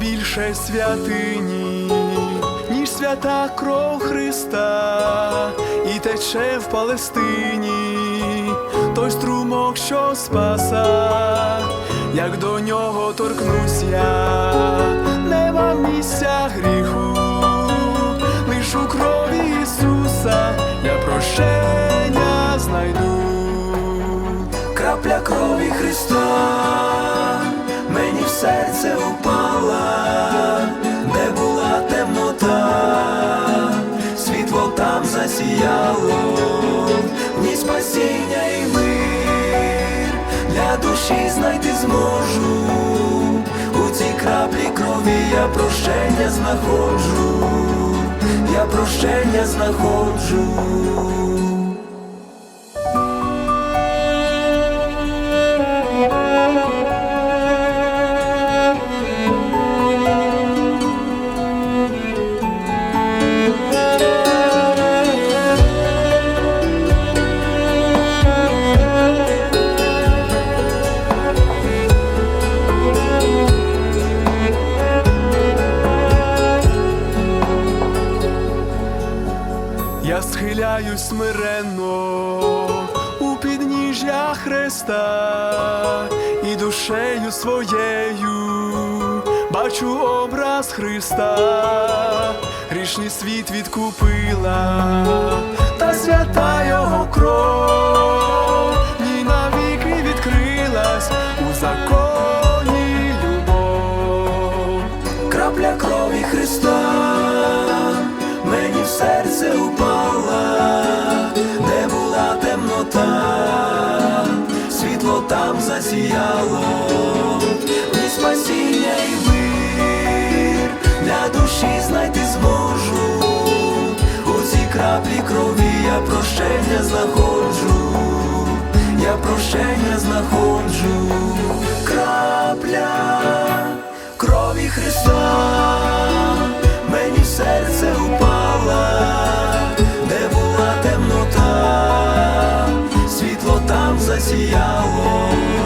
більше святині, ніж свята кров Христа, і тече в Палестині, той струмок, що спаса, як до нього торкнусь я, нема місця гріху, лиш у крові Ісуса я прощення знайду. Крапля крові Христа серце упала, де була темнота, світло там засіяло, в ній спасіння і мир для душі знайти зможу. У цій краплі крові я прощення знаходжу, я прощення знаходжу. Схиляюсь смиренно у підніжжя Христа і душею своєю бачу образ Христа, грішний світ відкупила, та свята його кров. Ні навіки відкрилась у законі любов. Крапля крові Христа серце упала, де була темнота, світло там засіяло, ні спасіння і мир для душі знайти зможу. У цій краплі крові я прощення знаходжу, я прощення знаходжу, крапля крові Христа була темнота, світло там засіяло,